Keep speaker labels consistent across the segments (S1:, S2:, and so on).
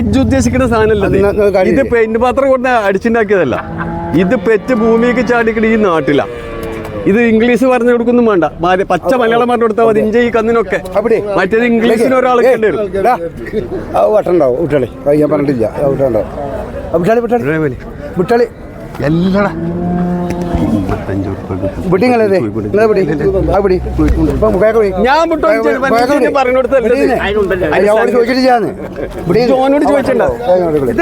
S1: എജ്ജ് ഉദ്ദേശിക്കുന്ന സാധനമല്ല ഇത്. പെയിന്റ് പാത്രം കൊണ്ട് അടിച്ചുണ്ടാക്കിയതല്ല. ഇത് പെറ്റ് ഭൂമിയൊക്കെ ചാടിക്കണ ഈ നാട്ടില. ഇത് ഇംഗ്ലീഷ് പറഞ്ഞു കൊടുക്കുന്നു വേണ്ട. പച്ച മലയാളം പറഞ്ഞു കൊടുത്താൽ മതി ഇഞ്ചി ഈ കന്നിനൊക്കെ.
S2: അവിടെ
S1: മറ്റേത് ഇംഗ്ലീഷിന് ഒരാളൊക്കെ ഉണ്ട്
S2: ഡാ, ആ വട്ടുണ്ടാവും വിട്ടാളി. ഞാൻ പറഞ്ഞിട്ടില്ല വിട്ടാളി വിട്ടാളി. വിട്ടാളി.
S1: എല്ലടാ. ഞാൻ വിട്ടോ,
S2: കേക്ക് വിടി.
S1: മനുഷ്യന്
S2: കേക്ക് വിടി.
S1: പറഞ്ഞു കൊടുത്തതല്ലേ ഇത്?
S2: വിടീന്ന്.
S1: അതിനുണ്ടല്ലോ.
S2: അത് അവനോട് ചോദിച്ചിട്ട് ചെയ്യാന്ന് വിടി.
S1: ജോനോട് ചോദിച്ചിട്ടുണ്ടോ?
S2: ആ, ഇങ്ങോട്ട് വിളി.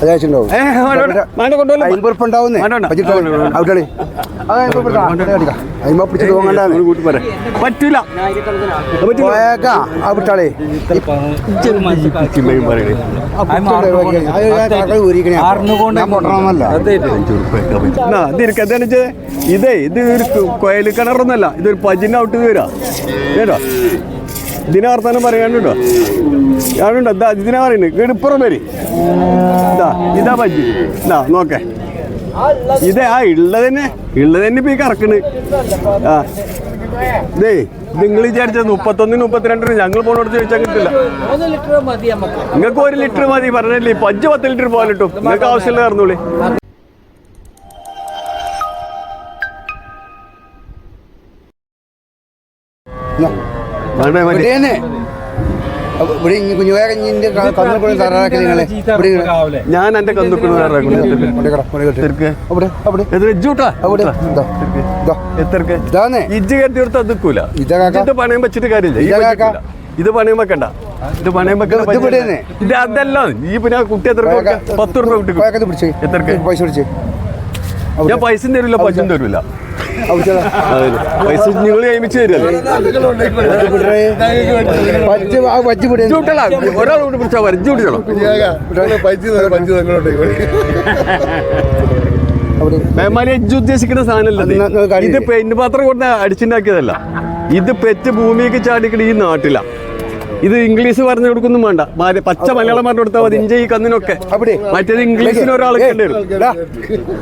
S2: അത് അയച്ചിട്ടുണ്ടാവും.
S1: ഏ, വേണ്ട, വേണ്ട. വേണ്ട, കൊണ്ടുവല്ല.
S2: അയിമ്പത് ഉറുപ്പിക ഉണ്ടാവുന്നേ.
S1: വേണ്ട, വേണ്ട.
S2: വെച്ചിട്ട്
S1: വേണ്ട, വേണ്ട.
S2: ആ വിട്ടാളി. ആ, ആ, എടുക്കാം. അയിമ്പത് പിടിച്ചിട്ട് പോകണ്ടാന്ന്.
S1: ഒരു കൂട്ടി പോരെ. പറ്റൂല അത് പറ്റൂല.
S2: പോയേക്കാം. ആ വിട്ടാളി.
S1: ചിമ്മയും പറയണേ.
S2: ആ കുട്ടിയുടെ വകയാ. അത് ഞാൻ കാക്ക ഊരിക്കണേ. ഞാൻ പൊട്ടണമെന്നല്ല.
S1: എന്നാ, ഇത് ഇതേ ഒരു കൊയൽ കിണറൊന്നല്ല ഇതൊരു പജിന്റെ ഔട്ട് വരാ. കേട്ടോ? ഇതിനെ വർത്താനം പറയാനുണ്ടോ? ഞാനുണ്ടോ? ഇതാ ഇതിനെ പറയുന്നത് കെടുപ്പുറം പേര് ഇതാ ഇതാ പജി. ഇതാ നോക്കേ. ഇതേ ആ ഉള്ളത് തന്നെ. ഉള്ളത് തന്നെ ഇപ്പൊ ഈ കറക്കണ്. ആ ഇതേ നിങ്ങൾ വിചാരിച്ചത് മുപ്പത്തൊന്നിന് മുപ്പത്തിരണ്ടിന് ഞങ്ങൾ പോണോട് ചോദിച്ചാൽ കിട്ടില്ല. നിങ്ങൾക്ക് ഒരു ലിറ്റർ മതി പറഞ്ഞല്ലേ? പഞ്ച് പത്ത് ലിറ്റർ പോലെ കിട്ടും. നിങ്ങൾക്ക് ആവശ്യമില്ല ഇറന്നോളി എന്റെ ഇജ്ജ് കെട്ടി. കൊടുത്താൽ നിൽക്കൂല
S2: ഇതാ
S1: പണയം വെച്ചിട്ട് കാര്യമില്ല.
S2: ഇതാ
S1: പണയം വെക്കണ്ട. ഇത് പണയം വെക്കണ്ട
S2: ഇത്
S1: അതല്ല. ഈ പിന്നെ കുട്ടി എത്ര? പത്ത് റുപ്യ കിട്ടി.
S2: എത്ര പിടിച്ച്.
S1: എത്രക്ക്?
S2: പൈസ
S1: ഞാൻ പൈസ തരില്ല പൈസ തരില്ല ഉദ്ദേശിക്കുന്ന സാധനമല്ല ഇത്. പെയിന്റ് പാത്രം കൊണ്ട് അടിച്ചുണ്ടാക്കിയതല്ല ഇത് പെറ്റ് ഭൂമിക്ക് ചാടിക്കണ ഈ നാട്ടിലാ ഇത് ഇംഗ്ലീഷ് പറഞ്ഞു കൊടുക്കൊന്നും വേണ്ട പച്ച മലയാളം പറഞ്ഞു കൊടുത്താൽ മതി ഇഞ്ചി കന്നിനൊക്കെ
S2: അവിടെ
S1: മറ്റേത് ഇംഗ്ലീഷിന്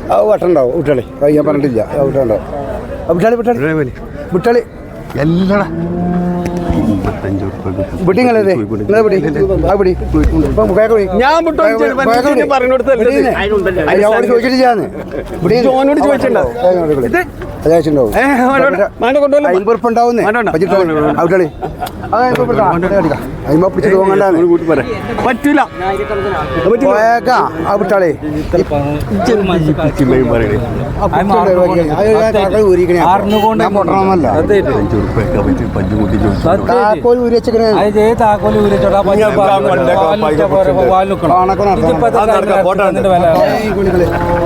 S2: ആ വട്ടുണ്ടാവും വിട്ടാളി ഞാൻ പറഞ്ഞിട്ടില്ല വിട്ടാളി വിട്ടാളി വിട്ടാളി
S1: എല്ലടാ. ഞാൻ
S2: കേക്ക്
S1: പറ്റൂല.
S2: വിട്ടാളി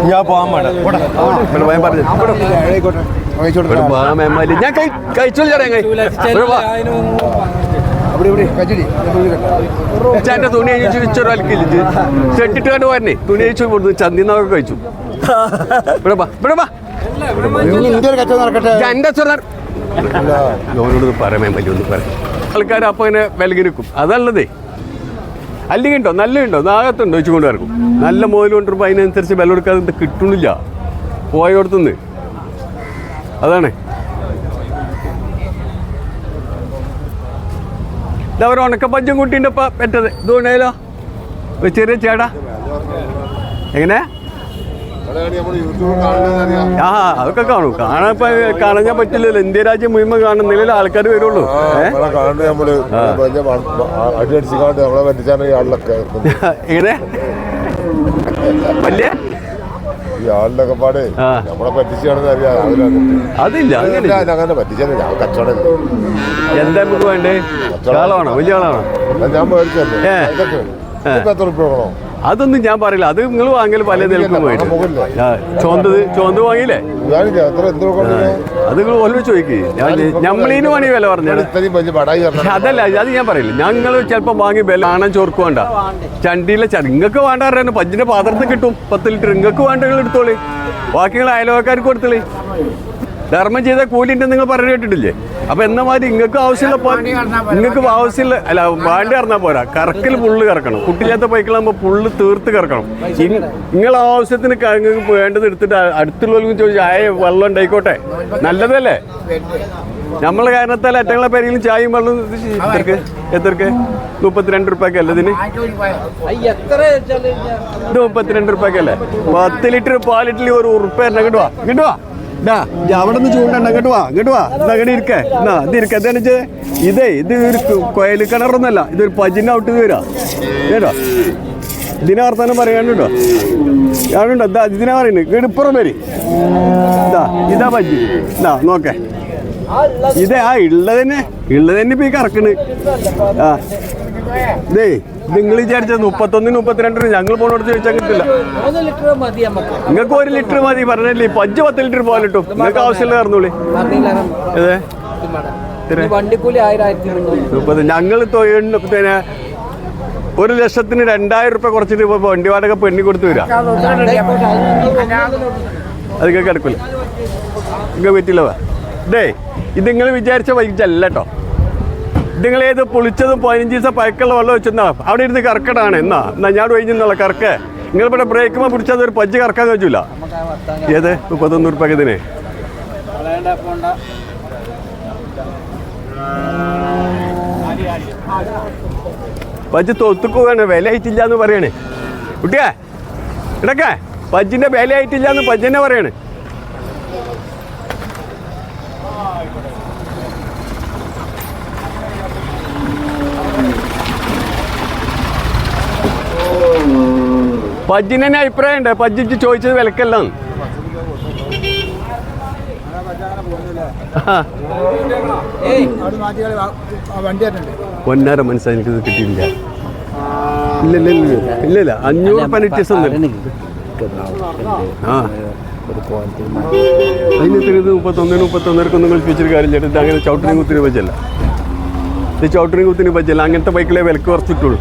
S2: ഞാൻ
S1: പോകാൻ വേണ്ട ഞാൻ കഴി- കഴിച്ചോളൂ. ചേട്ടന്റെ തുണി അഴിച്ചു വെച്ചൊരാൾക്കില്ല ചെട്ടിട്ട് കണ്ട് പോരനെ തുണി അഴിച്ചു കൊടുത്തു ചന്തിന്നൊക്കെ കഴിച്ചു. ഇവിടെ എന്റെ പറയാൻ ഒന്ന് പറയാം. ആൾക്കാർ അപ്പൊ ഇങ്ങനെ വിലകി നിൽക്കും. അതല്ലതേ അല്ലെങ്കിൽ ഉണ്ടോ? നല്ല ഉണ്ടോ? നാഗത്തുണ്ടോ വെച്ചുകൊണ്ട് വരക്കും. നല്ല മുതൽ കൊണ്ടിരുമ്പോൾ അതിനനുസരിച്ച് വില കൊടുക്കാതെ കിട്ടുന്നില്ല കിട്ടണില്ല. പോയോടത്തുനിന്ന്. അതാണ്. ഇതാ ഒരു ഉണക്കപ്പഞ്ചും കുട്ടീന്റെ ഇപ്പം പെറ്റത് ഇത് ഉണ്ടായാലോ ഒരു ചെറിയ ചേടാ. എങ്ങനെ? ആ അതൊക്കെ കാണും. കാണാൻ ഇപ്പൊ കാണാൻ പറ്റില്ലല്ലോ. ഇന്ത്യ രാജ്യം മുഴുവൻ നിലയിൽ ആൾക്കാർ വരുള്ളൂ. എങ്ങനെ? വലിയ?
S3: ഈ ആളിലൊക്കെ പാട്. നമ്മളെ പറ്റിച്ചാണെന്ന് അറിയാം.
S1: അതില്ല അങ്ങനെ
S3: പറ്റിച്ചാൽ ഞാൻ കച്ചവടം
S1: എന്താ നമുക്ക് വേണ്ടേ? ആളാണോ? വലിയ ആളാണോ?
S3: ഞാൻ മേടിച്ചല്ലേ. ഇപ്പൊ എത്ര വേണോ?
S1: അതൊന്നും ഞാൻ പറയില്ല. അത് നിങ്ങൾ വാങ്ങിയാൽ പല നിലക്കും പോയിട്ട്. ചോന്തത് ചോന്ത് വാങ്ങിയില്ലേ? അത് നിങ്ങൾ ഓരോ ചോദിക്ക്. ഞാൻ ഞമ്മളീന് വേണി വില പറഞ്ഞത് അതല്ല അത് ഞാൻ പറയില്ല. ഞങ്ങൾ ചിലപ്പോൾ വാങ്ങി വില ആണം ചോർക്ക് വേണ്ട. ചണ്ടിയിലെ ച നിങ്ങൾക്ക് വേണ്ട അറിയാൻ പഞ്ചിന്റെ പാത്രത്തിൽ കിട്ടും പത്ത് ലിറ്റർ. നിങ്ങൾക്ക് വേണ്ട എടുത്തോളി. ബാക്കി നിങ്ങൾ അയൽവക്കാർക്ക് കൊടുത്തോളി. ധർമ്മം ചെയ്ത കൂലിന്റെ നിങ്ങൾ പറഞ്ഞു കേട്ടിട്ടില്ലേ? അപ്പൊ എന്ന മാതിരി നിങ്ങൾക്ക് ആവശ്യമുള്ള നിങ്ങൾക്ക് ആവശ്യമില്ല അല്ല വാണ്ടി ഇറങ്ങാൻ പോരാ. കറക്കിൽ പുള്ള് കറക്കണം. കുട്ടിയില്ലാത്ത ബൈക്കിലാകുമ്പോൾ പുള്ള് തീർത്ത് കറക്കണം. നിങ്ങൾ ആവശ്യത്തിന് വേണ്ടത് എടുത്തിട്ട് അടുത്തുള്ള അടുത്തുള്ളവർക്ക് ചോദിച്ചാൽ ആയ വെള്ളം ഉണ്ടായിക്കോട്ടെ. നല്ലതല്ലേ? നമ്മളെ കാരണത്താൽ അറ്റങ്ങളെ പേരെങ്കിലും ചായയും വെള്ളം എത്ര എത്രക്ക് എത്രക്ക്? മുപ്പത്തിരണ്ട് റുപ്യക്ക് അല്ലേ ഇതിന്? ഇത് മുപ്പത്തിരണ്ട് റുപ്യക്കല്ലേ പത്ത് ലിറ്റർ പാലിറ്റിൽ ഒരു ഉറുപ്പ ഇങ്ങോട്ട് കിട്ടുവാ. കിട്ടുവാ? വാ അവിടെ നിന്ന് ചൂണ്ടണ്ട ഇങ്ങോട്ട് വാ ഇങ്ങോട്ട് വാ. എന്നാ അങ്ങനെ ഇരിക്കേ. എന്നാ ഇത് ഇരിക്ക. എന്താണെന്ന് വെച്ചാൽ ഇതേ ഇത് ഒരു കൊയൽ കിണറൊന്നല്ല ഇതൊരു പജിന്റെ ഔട്ട് വരാ കേട്ടോ? ഇതിനെ വർത്താനം പറയാനുണ്ടോ? ഞാനുണ്ടോ എന്താ ഇതിനെ പറയുന്നത് ഇടുപ്പുറം വരി. ഇതാ ഇതാ പജി. ഇതാ നോക്കേ. ഇതേ ആ ഉള്ളതന്നെ ഉള്ളതന്നെ ഇപ്പൊ ഈ കറക്കണ്. ആ. ഇതേ നിങ്ങൾ വിചാരിച്ചത് മുപ്പത്തൊന്നിന് മുപ്പത്തിരണ്ട് ഞങ്ങൾ പോണോട് ചോദിച്ചാൽ കിട്ടില്ല നിങ്ങൾക്ക് ഒരു ലിറ്റർ മതി പറഞ്ഞല്ലേ പഞ്ച് പത്ത് ലിറ്റർ പോലെ കിട്ടും നിങ്ങൾക്ക് ആവശ്യമില്ല കറന്നോളി
S4: മതിയില്ലാരം
S1: അതെ മുപ്പത് ഞങ്ങൾ തൊഴിലിന് പിന്നെ ഒരു ലക്ഷത്തിന് രണ്ടായിരം റുപ്യ കുറച്ചിട്ട് ഇപ്പൊ വണ്ടി വാടക പെണ്ണി കൊടുത്തു വരാം
S4: അത്
S1: അത് നിങ്ങൾക്ക് പറ്റില്ല ഡേ ഇത് നിങ്ങൾ വിചാരിച്ച വൈകിച്ചല്ല കേട്ടോ നിങ്ങൾ ഏത് പൊളിച്ചതും പതിനഞ്ച് ദിവസം പഴക്കുള്ള വെള്ളം വെച്ചെന്നാ? അവിടെ ഇരുന്ന് കറക്കടാണ്. എന്നാ? എന്നാ ഞാൻ ഒഴിഞ്ഞെന്നുള്ള കറക്ക്. നിങ്ങൾ ഇവിടെ ബ്രേക്കുമ്പോൾ പിടിച്ചത് ഒരു പജ്ജ് കറക്കാൻ കഴിച്ചില്ല ഏത്? മുപ്പത്തൊന്ന് ഉറുപ്പൊക്കെ പജ്ജ് തൊത്തുക്കുകയാണ് വില ആയിട്ടില്ല എന്ന് പറയണേ. കുട്ടിയെ ഇടക്കേ പജ്ജിന്റെ വില ആയിട്ടില്ല എന്ന് പജ്ജന്നെ പറയണേ. പജ്ജിന് തന്നെ അഭിപ്രായം ഉണ്ട് പജ്ജിച്ച് ചോദിച്ചത് വിലക്കല്ല പൊന്നാര മനസ്സിലായി എനിക്കിത് കിട്ടിയില്ല ഇല്ല ഇല്ല ഇല്ല ഇല്ല അഞ്ഞൂറ് ആ. അതിന് ഇത് മുപ്പത്തൊന്നിന് മുപ്പത്തൊന്നരക്ക് ഒന്നും കളിപ്പിച്ചിട്ട് കാര്യം ചേട്ടൻ അങ്ങനെ ചവിട്ടിനും കുത്തിന് പറ്റില്ല ഇത് ചവിട്ടിനും കുത്തിന് പറ്റില്ല അങ്ങനത്തെ ബൈക്കിലെ വിലക്ക് കുറച്ചിട്ടുള്ളൂ.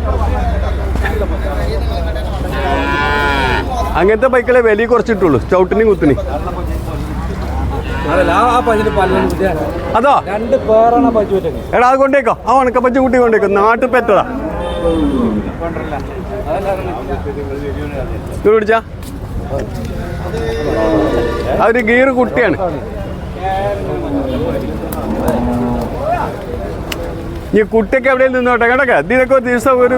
S1: അങ്ങനത്തെ ബൈക്കുകളെ വില കുറച്ചിട്ടുള്ളൂ. ചവിട്ടിനും കുത്തിനും. അതോ? എടാ അത് കൊണ്ടേക്കോ. ആ ഉണക്കപ്പച്ച കൂട്ടി കൊണ്ടേക്കോ. നാട്ടിൽ പെറ്റതാ പിടിച്ചാ. ഒരു ഗീർ കുട്ടിയാണ്. ഈ കുട്ടിയൊക്കെ എവിടെയും നിന്നോട്ടെ കേട്ടൊക്കെ ഇതിനൊക്കെ ഒരു ദിവസം ഒരു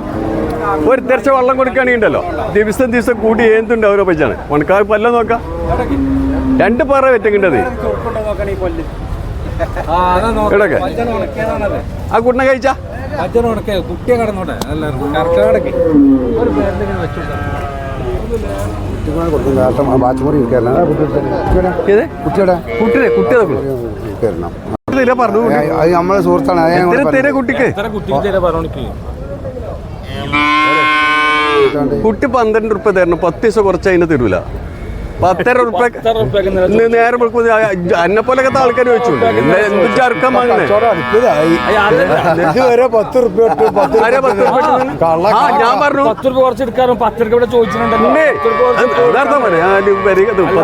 S1: ഒരു തിരച്ച വെള്ളം കൊടുക്കുകയാണെങ്കിൽ ഉണ്ടല്ലോ ദിവസം ദിവസം കൂടി ഏന്തുണ്ട് ഓരോ പച്ചാണ് ഉണക്കാ പല്ല നോക്കാം. രണ്ട് പാറ?
S4: നോക്കാം. ഉണക്കിയതാണല്ലേ
S1: ആ കുട്ടിനെ കഴിച്ചാ?
S4: കുട്ടിയെ കടന്നോട്ടെ.
S2: കുട്ടിയുടെ?
S1: കുട്ടിനെ കുട്ടി. നോക്കൂ
S2: കയറണം
S1: തീരെ പറഞ്ഞു കുട്ടിക്ക്
S4: എത്ര കുട്ടിക്ക് തരാ പറഞ്ഞു
S1: കുട്ടി പന്ത്രണ്ട് ഉറുപ്പ തരണം. പത്ത് ദിവസം കുറച്ച് അതിന് തരൂല. പത്തര ഉറുപ്പ നേരം നേരെ എന്നെ പോലത്തെ ആൾക്കാർ വെച്ചു എന്ത് ചർക്കം വാങ്ങണേ
S2: പത്ത് റുപ്യ
S1: ഞാൻ പറഞ്ഞു.
S4: പത്ത് രൂപ കുറച്ച് എടുക്കാറും പത്ത് ഇവിടെ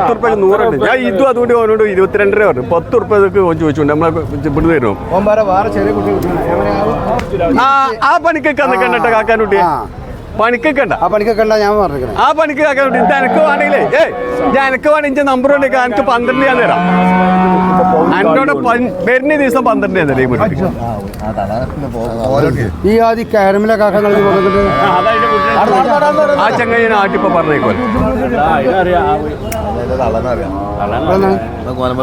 S1: ഉറുപ്പ നൂറുണ്ട് ഞാൻ ഇതും അതുകൊണ്ട് അവനോട് രൂപ പറഞ്ഞു. പത്ത് റുപ്യ ചോദിച്ചുകൊണ്ട് നമ്മളെ ഇവിടെ തരുന്നു
S2: ഓൻ വേറെ ചെറിയ കുട്ടി
S1: ആ ആ പണിക്കൊക്കെ നിൽക്കണ്ട കാക്കാനുട്ടി
S2: ആ.
S1: പണിക്കൊക്കെ
S2: ആ പണിക്കണ്ട ഉണ്ടാ ഞാൻ പറഞ്ഞേ
S1: ആ പണിക്ക് എനിക്ക് വേണമെങ്കിലേ ഏ ഞാൻ എനിക്ക് വേണമെങ്കിൽ നമ്പർ ഉണ്ടെങ്കിൽ എനിക്ക് പന്ത്രണ്ട് ഞാൻ തരാം. എന്നോട് വരുന്ന ദിവസം പന്ത്രണ്ട് ഞാൻ തരാം ഈ
S2: ആദ്യ കാരമിലെ കാക്കങ്ങൾ
S1: ആ ചങ്ങ ഞാൻ ആട്ടിപ്പോ പറഞ്ഞേക്കോ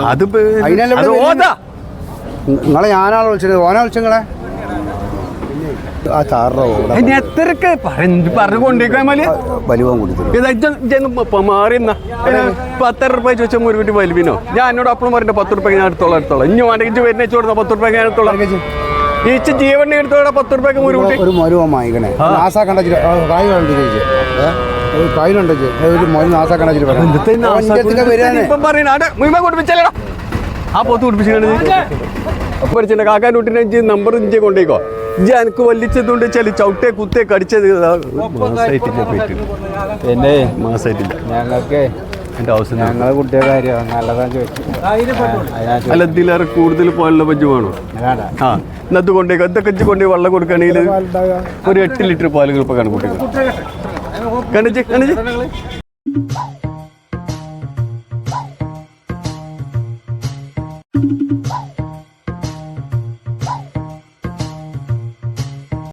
S1: അത്
S2: അതിനല്ലേ നിങ്ങളെ ഞാനാളെ വിളിച്ചത്? ഓനാ വിളിച്ചങ്ങളെ ആ ചാറോ
S1: ഇനി എത്രക്ക് പറഞ്ഞു മതി
S2: വലിവൻ കൊടുത്തു
S1: മാറി പത്തര റുപ്യ ചോദിച്ചാൽ ഒരു വീട്ടിൽ വലിവിനോ? ഞാൻ എന്നോട് അപ്പളും പറഞ്ഞ പത്ത് റുപ്യ ഞാൻ എടുത്തോളാം എടുത്തോളാം. ഇനി വേണ്ടെങ്കിൽ വരുന്ന ചോടുന്ന പത്ത് റുപ്യ ഞാൻ എടുത്തോളാം. ഈച്ച ജീവണ്ണി എടുത്തോടെ പത്ത് റുപ്യക്ക് ഒരു
S2: ഒരു മരുവൻ വാങ്ങിക്കണേ. നാസാ കണ്ട കായ് കായിലുണ്ടോ ഒരു നാസാ
S1: ഇപ്പം മുഴുവൻ ആ പോത്ത് കുടിപ്പിച്ചിട്ടുണ്ട് പഠിച്ചിട്ട് കാക്കാൻ കുട്ടിനെ ഇജ്ജ് നമ്പർ ഇഞ്ചി കൊണ്ടേക്കോ. ഇജ്ജ് എനിക്ക് വലിച്ചതുകൊണ്ട് വെച്ചാൽ ചവിട്ടേ കുത്തേ കടിച്ചത്. മാസമായിട്ടില്ല പോയിട്ട്
S4: പിന്നെ
S1: മാസായിട്ടില്ല.
S4: ഞങ്ങൾക്ക്?
S1: എന്റെ ആവശ്യം
S4: ഞങ്ങളെ കുട്ടിയുടെ കാര്യം നല്ലതാണ് ചോദിച്ചു
S1: അല്ല ഇതിലേറെ കൂടുതൽ പോലുള്ള ബജ്ജ് വേണോ? ആ ഇന്നത് കൊണ്ടേ ഇതൊക്കെ ഇജ്ജ് കൊണ്ടേ വെള്ളം കൊടുക്കുകയാണെങ്കിൽ ഒരു എട്ട് ലിറ്റർ പാലുകൾ ഇപ്പൊ കണക്കൂട്ടി കണിച്ച് കണിച്ച്